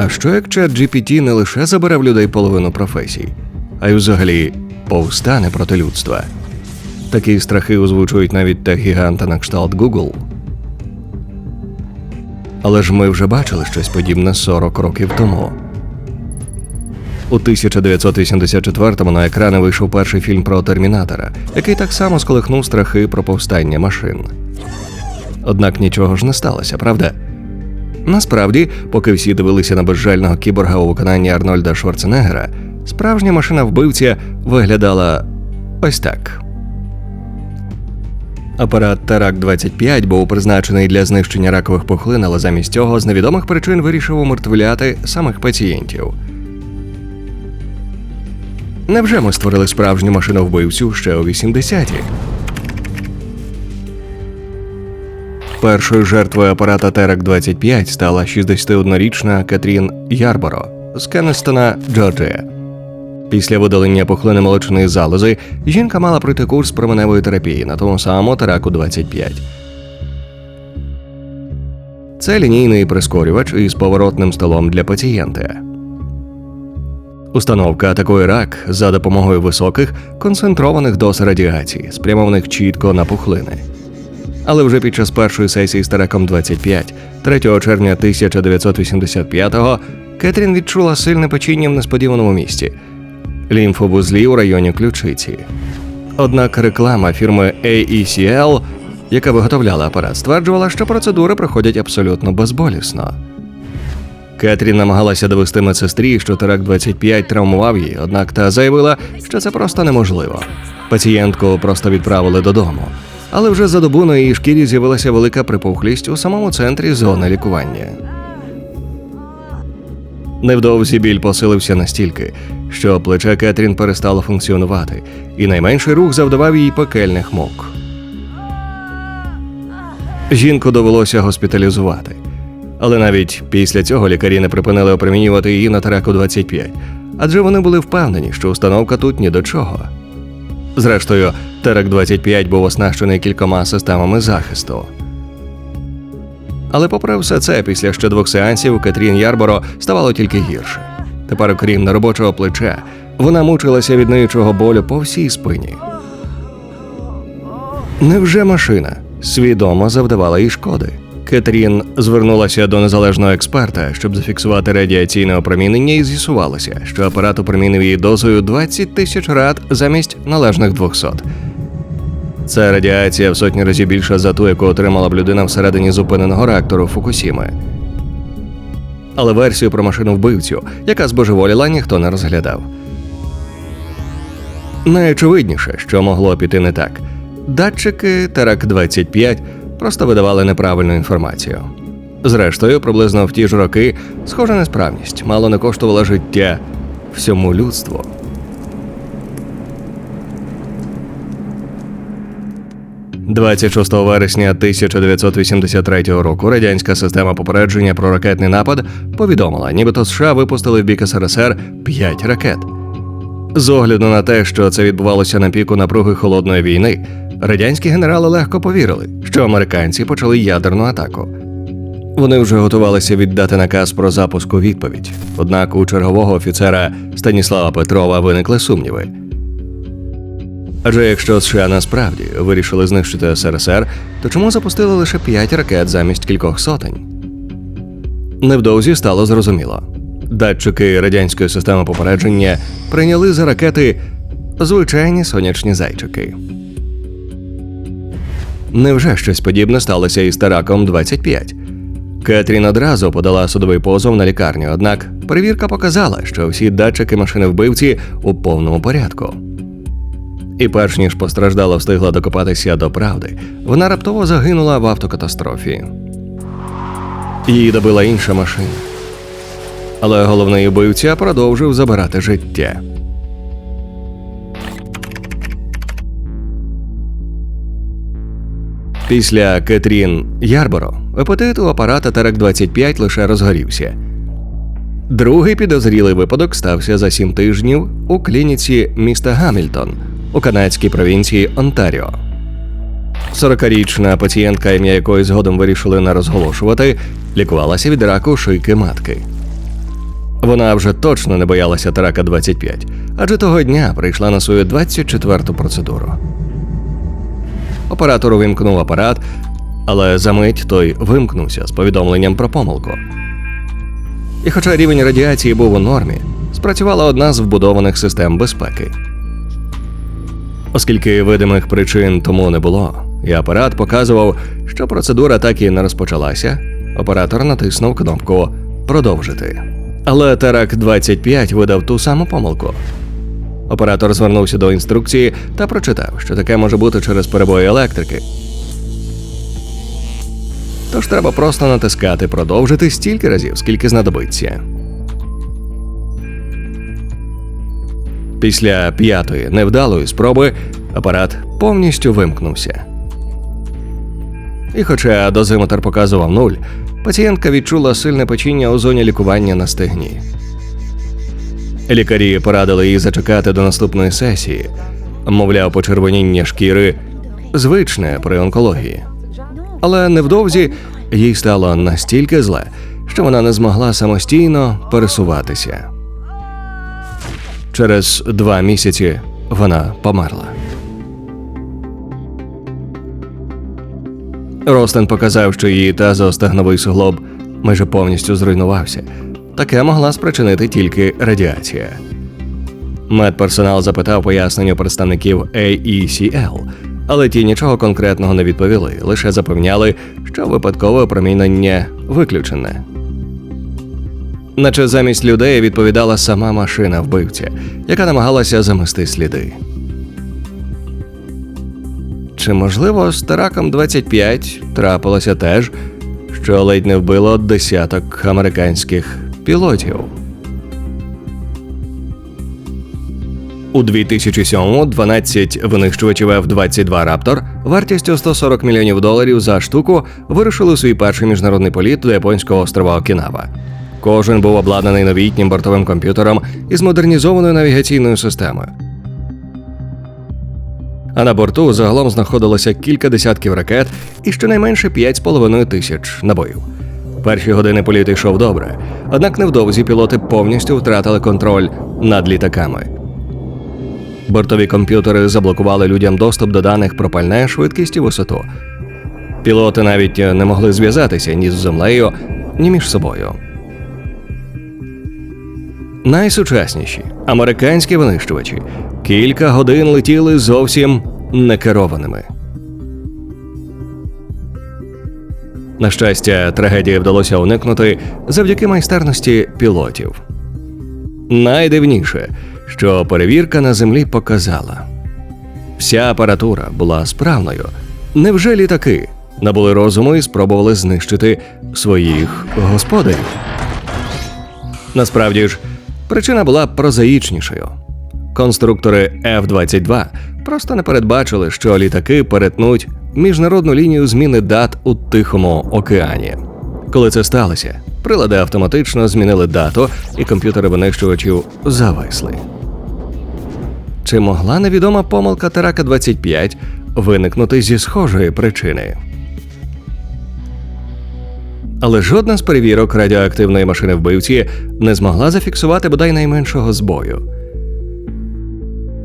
А що як чат GPT не лише забере в людей половину професій, а й взагалі повстане проти людства? Такі страхи озвучують навіть та гіганта на кшталт Google. Але ж ми вже бачили щось подібне 40 років тому. У 1984-му на екрани вийшов перший фільм про Термінатора, який так само сколихнув страхи про повстання машин. Однак нічого ж не сталося, правда? Насправді, поки всі дивилися на безжального кіборга у виконанні Арнольда Шварценеггера, справжня машина вбивця виглядала ось так. Апарат Тарак 25 був призначений для знищення ракових пухлин, але замість цього з невідомих причин вирішив умертвляти самих пацієнтів. Невже ми створили справжню машину вбивцю ще у 80-ті? Першою жертвою апарата Терек 25 стала 61-річна Катрін Ярборо з Кеннестона, Джорджія. Після видалення пухлини молочної залози жінка мала пройти курс променевої терапії на тому самому Тераку 25. Це лінійний прискорювач із поворотним столом для пацієнта. Установка атакує рак за допомогою високих концентрованих доз радіації, спрямованих чітко на пухлини. Але вже під час першої сесії з Тереком 25, 3 червня 1985-го, Кетрін відчула сильне печіння в несподіваному місці лімфовузлі у районі ключиці. Однак реклама фірми AECL, яка виготовляла апарат, стверджувала, що процедури проходять абсолютно безболісно. Кетрін намагалася довести медсестрі, що теракт 25 травмував її, однак та заявила, що це просто неможливо. Пацієнтку просто відправили додому. Але вже за добу на її шкірі з'явилася велика припухлість у самому центрі зони лікування. Невдовзі біль посилився настільки, що плече Кетрін перестало функціонувати, і найменший рух завдавав їй пекельних мук. Жінку довелося госпіталізувати. Але навіть після цього лікарі не припинили опромінювати її на тараку 25, адже вони були впевнені, що установка тут ні до чого. Зрештою, Терек 25 був оснащений кількома системами захисту. Але попри все це, після ще двох сеансів Кетрін Ярборо ставало тільки гірше. Тепер, окрім неробочого плеча, вона мучилася від ниючого болю по всій спині. Невже машина свідомо завдавала їй шкоди? Кетрін звернулася до незалежного експерта, щоб зафіксувати радіаційне опромінення, і з'ясувалося, що апарат опромінив її дозою 20 тисяч рад замість належних 200. Це радіація в сотні разів більша за ту, яку отримала б людина всередині зупиненого реактору Фукусіми. Але версію про машину вбивцю, яка збожеволіла, ніхто не розглядав. Найочевидніше, що могло піти не так. Датчики Терак 25 просто видавали неправильну інформацію. Зрештою, приблизно в ті ж роки схожа несправність мало не коштувала життя всьому людству. «26 вересня 1983 року радянська система попередження про ракетний напад повідомила, нібито США випустили в бік СРСР 5 ракет. З огляду на те, що це відбувалося на піку напруги холодної війни, радянські генерали легко повірили, що американці почали ядерну атаку. Вони вже готувалися віддати наказ про запуск у відповідь. Однак у чергового офіцера Станіслава Петрова виникли сумніви. Адже якщо США насправді вирішили знищити СРСР, то чому запустили лише 5 ракет замість кількох сотень? Невдовзі стало зрозуміло. Датчики радянської системи попередження прийняли за ракети звичайні сонячні зайчики. Невже щось подібне сталося із Тараком 25? Кетрін одразу подала судовий позов на лікарню, однак перевірка показала, що всі датчики машини вбивці у повному порядку. І перш ніж постраждала встигла докопатися до правди, вона раптово загинула в автокатастрофі. Її добила інша машина. Але головний убивця продовжив забирати життя. Після Кетрін Ярборо апетит у апарата Терек 25 лише розгорівся. Другий підозрілий випадок стався за сім тижнів у клініці міста Гамільтон у канадській провінції Онтаріо. 40-річна пацієнтка, ім'я якої згодом вирішили не розголошувати, лікувалася від раку шийки матки. Вона вже точно не боялася Тарака 25, адже того дня прийшла на свою 24-ту процедуру. Оператор увімкнув апарат, але за мить той вимкнувся з повідомленням про помилку. І хоча рівень радіації був у нормі, спрацювала одна з вбудованих систем безпеки. Оскільки видимих причин тому не було, і апарат показував, що процедура так і не розпочалася, оператор натиснув кнопку Продовжити. Але Терак 25 видав ту саму помилку. Оператор звернувся до інструкції та прочитав, що таке може бути через перебої електрики. Тож треба просто натискати продовжити стільки разів, скільки знадобиться. Після п'ятої невдалої спроби апарат повністю вимкнувся. І хоча дозиметр показував нуль, пацієнтка відчула сильне печіння у зоні лікування на стегні. Лікарі порадили їй зачекати до наступної сесії, мовляв, почервоніння шкіри звичне при онкології. Але невдовзі їй стало настільки зле, що вона не змогла самостійно пересуватися. Через два місяці вона померла. Ростен показав, що її тазостегновий суглоб майже повністю зруйнувався. Таке могла спричинити тільки радіація. Медперсонал запитав пояснення представників AECL, але ті нічого конкретного не відповіли, лише запевняли, що випадкове опромінення виключене. Наче замість людей відповідала сама машина вбивця, яка намагалася замести сліди. Чи можливо з Тараком 25 трапилося теж, що ледь не вбило десяток американських пілотів? У 2007-му 12 винищувачів F-22 Раптор вартістю 140 мільйонів доларів за штуку вирушили у свій перший міжнародний політ до японського острова Окінава. Кожен був обладнаний новітнім бортовим комп'ютером із модернізованою навігаційною системою. А на борту загалом знаходилося кілька десятків ракет і щонайменше 5,5 тисяч набоїв. Перші години політ йшов добре, однак невдовзі пілоти повністю втратили контроль над літаками. Бортові комп'ютери заблокували людям доступ до даних про пальне, швидкість і висоту. Пілоти навіть не могли зв'язатися ні з землею, ні між собою. Найсучасніші американські винищувачі кілька годин летіли зовсім некерованими. На щастя, трагедії вдалося уникнути завдяки майстерності пілотів. Найдивніше, що перевірка на землі показала, вся апаратура була справною. Невже літаки набули розуму і спробували знищити своїх господарів? Насправді ж, причина була прозаїчнішою. Конструктори F-22 просто не передбачили, що літаки перетнуть міжнародну лінію зміни дат у Тихому океані. Коли це сталося, прилади автоматично змінили дату, і комп'ютери винищувачів зависли. Чи могла невідома помилка Терака 25 виникнути зі схожої причини? Але жодна з перевірок радіоактивної машини вбивці не змогла зафіксувати бодай найменшого збою.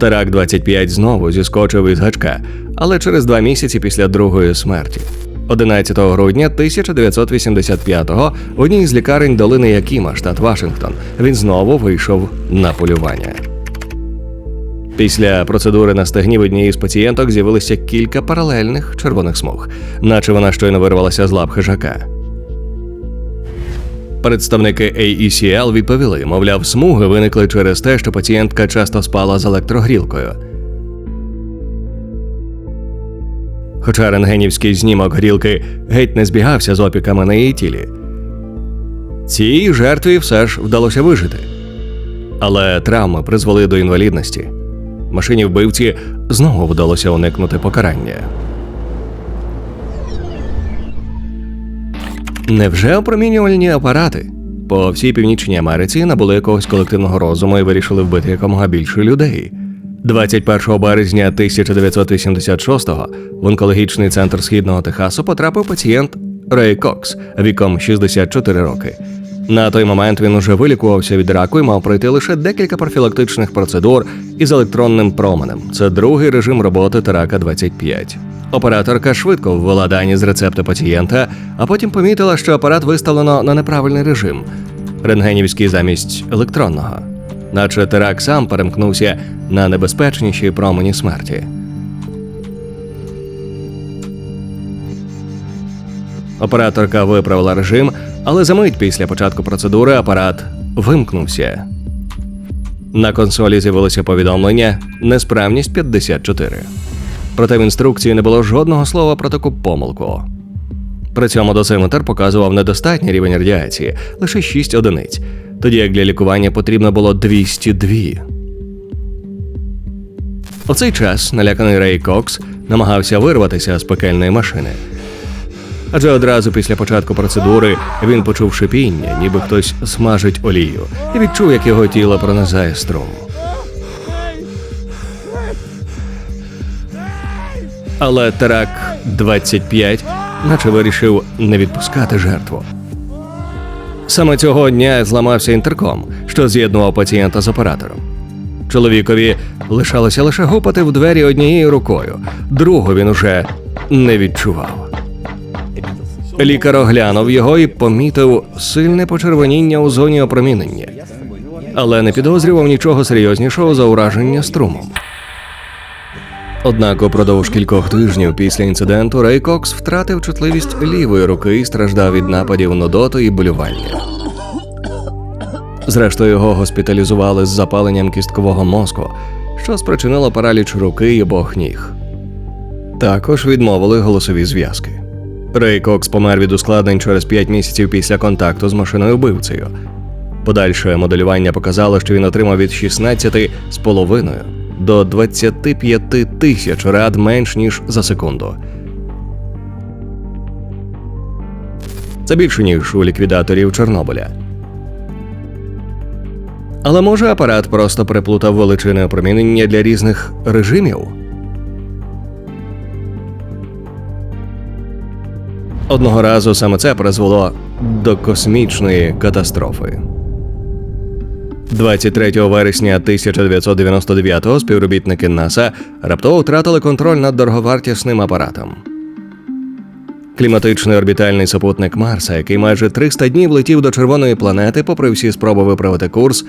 Терак 25 знову зіскочив із гачка, але через два місяці після другої смерті. 11 грудня 1985-го в одній з лікарень долини Якіма, штат Вашингтон, він знову вийшов на полювання. Після процедури на стегні в одній з пацієнток з'явилося кілька паралельних червоних смуг, наче вона щойно вирвалася з лап хижака. Представники AECL відповіли, мовляв, смуги виникли через те, що пацієнтка часто спала з електрогрілкою. Хоча рентгенівський знімок грілки геть не збігався з опіками на її тілі. Цій жертві все ж вдалося вижити. Але травми призвели до інвалідності. Машині вбивці знову вдалося уникнути покарання. Невже опромінювальні апарати по всій північній Америці набули якогось колективного розуму і вирішили вбити якомога більше людей? 21 березня 1986-го в онкологічний центр східного Техасу потрапив пацієнт Рей Кокс віком 64 роки. На той момент він уже вилікувався від раку і мав пройти лише декілька профілактичних процедур із електронним променем. Це другий режим роботи Терака 25. Операторка швидко ввела дані з рецепта пацієнта, а потім помітила, що апарат виставлено на неправильний режим рентгенівський замість електронного, наче терак сам перемкнувся на небезпечніші промені смерті. Операторка виправила режим, але за мить після початку процедури апарат вимкнувся. На консолі з'явилося повідомлення Несправність 54. Проте в інструкції не було жодного слова про таку помилку. При цьому дозиметр показував недостатній рівень радіації лише 6 одиниць, тоді як для лікування потрібно було 202. У цей час наляканий Рей Кокс намагався вирватися з пекельної машини. Адже одразу після початку процедури він почув шипіння, ніби хтось смажить олію, і відчув, як його тіло пронизає струм. Але Терак 25 наче вирішив не відпускати жертву. Саме цього дня зламався інтерком, що з'єднував пацієнта з оператором. Чоловікові лишалося лише гупати в двері однією рукою, другу він уже не відчував. Лікар оглянув його і помітив сильне почервоніння у зоні опромінення, але не підозрював нічого серйознішого за ураження струмом. Однак упродовж кількох тижнів після інциденту Рей Кокс втратив чутливість лівої руки і страждав від нападів нудоту і болювання. Зрештою, його госпіталізували з запаленням кісткового мозку, що спричинило параліч руки й обох ніг. Також відмовили голосові зв'язки. Рей Кокс помер від ускладнень через 5 місяців після контакту з машиною вбивцею. Подальше моделювання показало, що він отримав від 16 з половиною до 25 тисяч рад менш ніж за секунду. Це більше ніж у ліквідаторів Чорнобиля. Але може апарат просто переплутав величини опромінення для різних режимів? Одного разу саме це призвело до космічної катастрофи. 23 вересня 1999-го співробітники НАСА раптово втратили контроль над дороговартісним апаратом. Кліматичний орбітальний супутник Марса, який майже 300 днів летів до червоної планети, попри всі спроби виправити курс,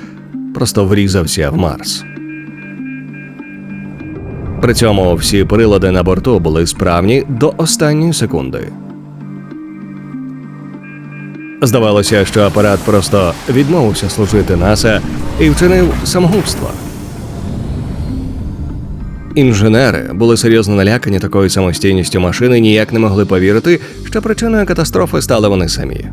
просто врізався в Марс. При цьому всі прилади на борту були справні до останньої секунди. Здавалося, що апарат просто відмовився служити НАСА і вчинив самогубство. Інженери були серйозно налякані такою самостійністю машини, і ніяк не могли повірити, що причиною катастрофи стали вони самі.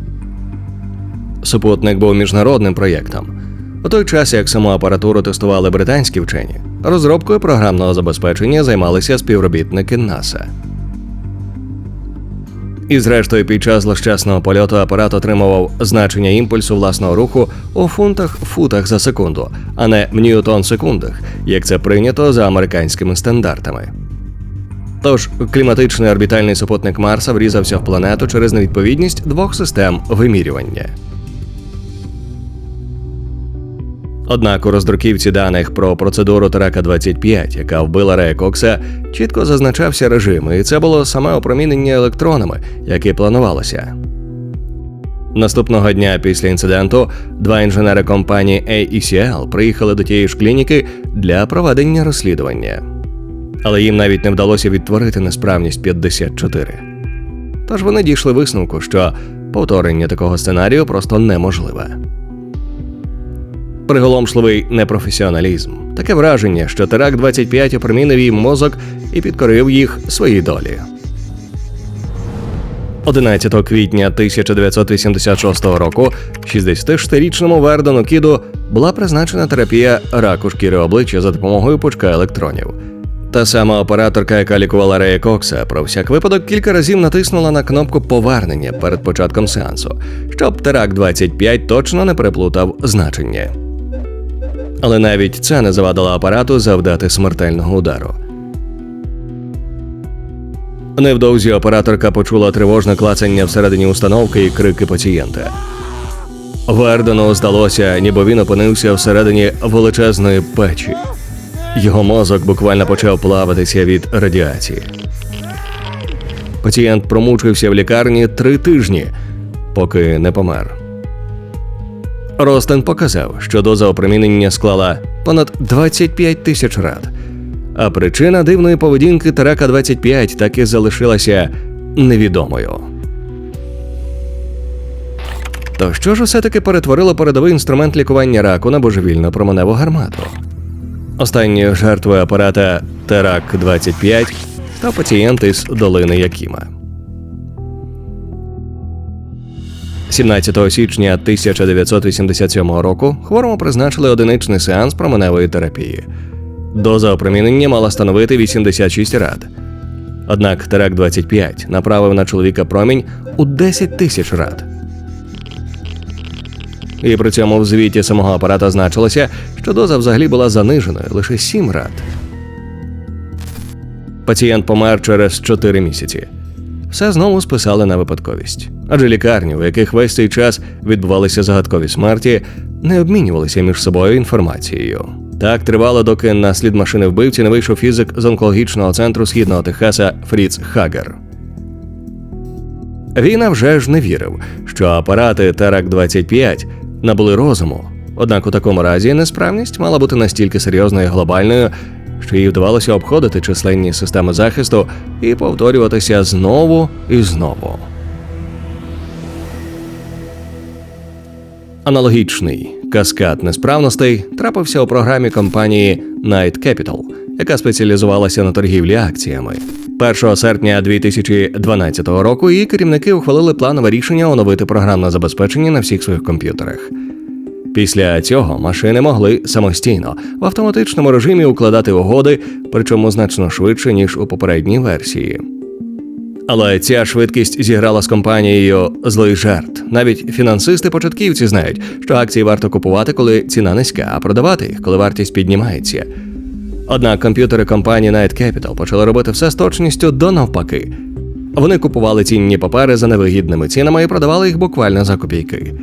Супутник був міжнародним проєктом. У той час, як саму апаратуру тестували британські вчені, розробкою програмного забезпечення займалися співробітники НАСА. І зрештою, під час злощасного польоту апарат отримував значення імпульсу власного руху у фунтах футах за секунду, а не в ньютон секундах, як це прийнято за американськими стандартами. Тож кліматичний орбітальний супутник Марса врізався в планету через невідповідність двох систем вимірювання. Однак у роздруківці даних про процедуру Терака 25, яка вбила Рея Кокса, чітко зазначався режим, і це було саме опромінення електронами, як і планувалося. Наступного дня після інциденту два інженери компанії AECL приїхали до тієї ж клініки для проведення розслідування. Але їм навіть не вдалося відтворити несправність 54. Тож вони дійшли висновку, що повторення такого сценарію просто неможливе. Приголомшливий непрофесіоналізм. Таке враження, що терак 25 опромінив їм мозок і підкорив їх своїй долі. 11 квітня 1986 року 66-річному Вердону Кіду була призначена терапія раку шкіри обличчя за допомогою пучка електронів. Та сама операторка, яка лікувала Рея Кокса, про всяк випадок кілька разів натиснула на кнопку повернення перед початком сеансу, щоб терак 25 точно не переплутав значення. Але навіть це не завадило апарату завдати смертельного удару. Невдовзі операторка почула тривожне клацання всередині установки і крики пацієнта. Вердену здалося, ніби він опинився всередині величезної печі. Його мозок буквально почав плаватися від радіації. Пацієнт промучився в лікарні три тижні, поки не помер. Ростен показав, що доза опромінення склала понад 25 тисяч рад, а причина дивної поведінки Тарака 25 так і залишилася невідомою. То що ж усе таки перетворило передовий інструмент лікування раку на божевільну променеву гармату? Останньою жертвою апарата Терак 25 став пацієнт із долини Якіма. 17 січня 1987 року хворому призначили одиничний сеанс променевої терапії. Доза опромінення мала становити 86 рад. Однак Терак 25 направив на чоловіка промінь у 10 тисяч рад. І при цьому в звіті самого апарата значилося, що доза взагалі була заниженою лише 7 рад. Пацієнт помер через 4 місяці. Все знову списали на випадковість. Адже лікарні, у яких весь цей час відбувалися загадкові смерті, не обмінювалися між собою інформацією. Так тривало, доки на слід машини вбивці не вийшов фізик з онкологічного центру східного Техаса Фріц Хагер. Він вже ж не вірив, що апарати Тарак 25 набули розуму. Однак у такому разі несправність мала бути настільки серйозною і глобальною, що їй вдавалося обходити численні системи захисту і повторюватися знову і знову. Аналогічний каскад несправностей трапився у програмі компанії Night Capital, яка спеціалізувалася на торгівлі акціями. 1 серпня 2012 року її керівники ухвалили планове рішення оновити програмне забезпечення на всіх своїх комп'ютерах. Після цього машини могли самостійно в автоматичному режимі укладати угоди, причому значно швидше ніж у попередній версії. Але ця швидкість зіграла з компанією злий жарт. Навіть фінансисти-початківці знають, що акції варто купувати, коли ціна низька, а продавати їх, коли вартість піднімається. Однак комп'ютери компанії Night Capital почали робити все з точністю до навпаки. Вони купували цінні папери за невигідними цінами і продавали їх буквально за копійки.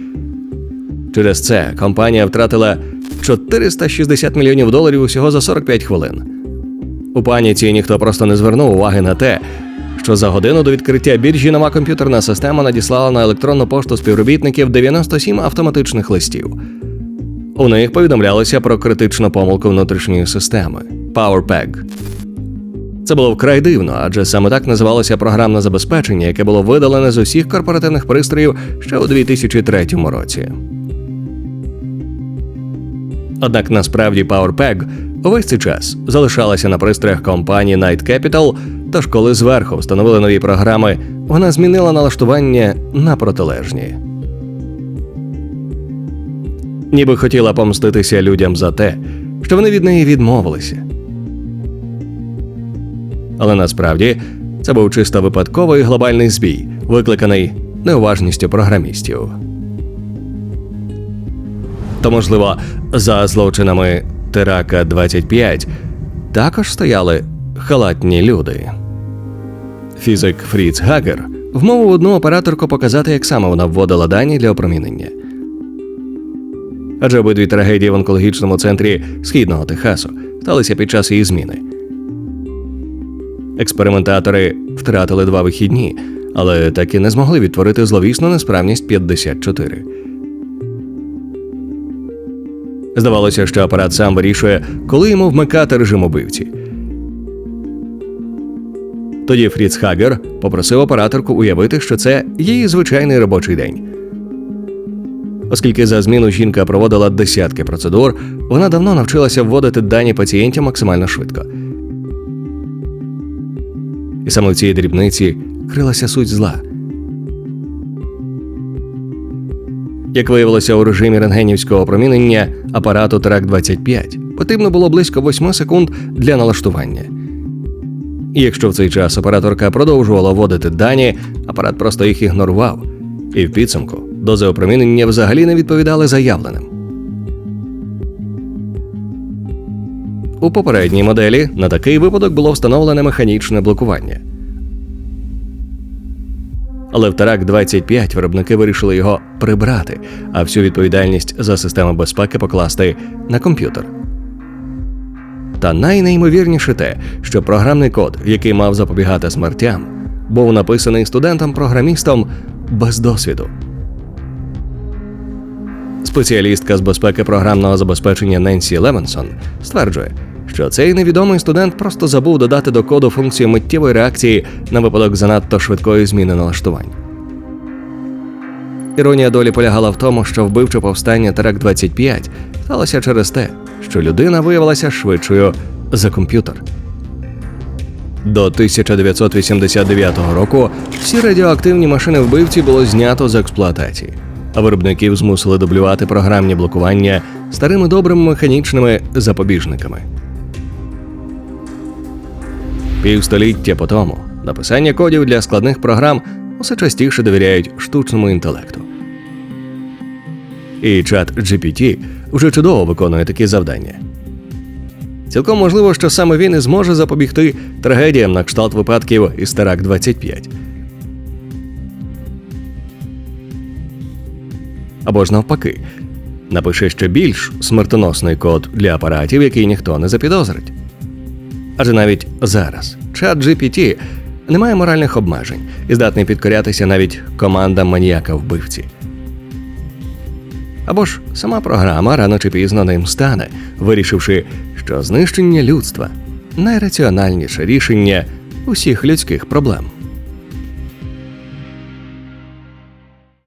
Через це компанія втратила 460 мільйонів доларів усього за 45 хвилин. У паніці ніхто просто не звернув уваги на те, що за годину до відкриття біржі нова комп'ютерна система надіслала на електронну пошту співробітників 97 автоматичних листів. У них повідомлялося про критичну помилку внутрішньої системи PowerPeg. Це було вкрай дивно, адже саме так називалося програмне забезпечення, яке було видалене з усіх корпоративних пристроїв ще у 2003 році. Однак насправді PowerPeg увесь цей час залишалася на пристроях компанії Night Capital, тож коли зверху встановили нові програми, вона змінила налаштування на протилежні. Ніби хотіла помститися людям за те, що вони від неї відмовилися. Але насправді це був чисто випадковий глобальний збій, викликаний неуважністю програмістів. То, можливо, за злочинами Терака 25 також стояли халатні люди. Фізик Фріц Гагер вмовив одну операторку показати, як саме вона вводила дані для опромінення. Адже обидві трагедії в онкологічному центрі східного Техасу сталися під час її зміни. Експериментатори втратили два вихідні, але так і не змогли відтворити зловісну несправність 54. Здавалося, що апарат сам вирішує, коли йому вмикати режим убивці. Тоді Фріц Хагер попросив операторку уявити, що це її звичайний робочий день. Оскільки за зміну жінка проводила десятки процедур, вона давно навчилася вводити дані пацієнтів максимально швидко. І саме в цій дрібниці крилася суть зла. Як виявилося у режимі рентгенівського опромінення апарату Трак 25 потрібно було близько 8 секунд для налаштування. І якщо в цей час операторка продовжувала вводити дані, апарат просто їх ігнорував, і в підсумку дози опромінення взагалі не відповідали заявленим. У попередній моделі на такий випадок було встановлене механічне блокування. Але в Тарак 25 виробники вирішили його прибрати, а всю відповідальність за систему безпеки покласти на комп'ютер. Та найнеймовірніше те, що програмний код, який мав запобігати смертям, був написаний студентом-програмістом без досвіду. Спеціалістка з безпеки програмного забезпечення Ненсі Левенсон стверджує, що цей невідомий студент просто забув додати до коду функцію миттєвої реакції на випадок занадто швидкої зміни налаштувань. Іронія долі полягала в тому, що вбивче повстання Терак 25 сталося через те, що людина виявилася швидшою за комп'ютер. До 1989 року всі радіоактивні машини вбивці було знято з експлуатації, а виробників змусили дублювати програмні блокування старими добрими механічними запобіжниками. Півстоліття по тому написання кодів для складних програм усе частіше довіряють штучному інтелекту. І чат GPT вже чудово виконує такі завдання. Цілком можливо, що саме він і зможе запобігти трагедіям на кшталт випадків із Тарак 25. Або ж навпаки, напише ще більш смертоносний код для апаратів, який ніхто не запідозрить. Адже навіть зараз чат GPT не має моральних обмежень і здатний підкорятися навіть командам маніяка вбивці. Або ж сама програма рано чи пізно ним стане, вирішивши, що знищення людства найраціональніше рішення усіх людських проблем.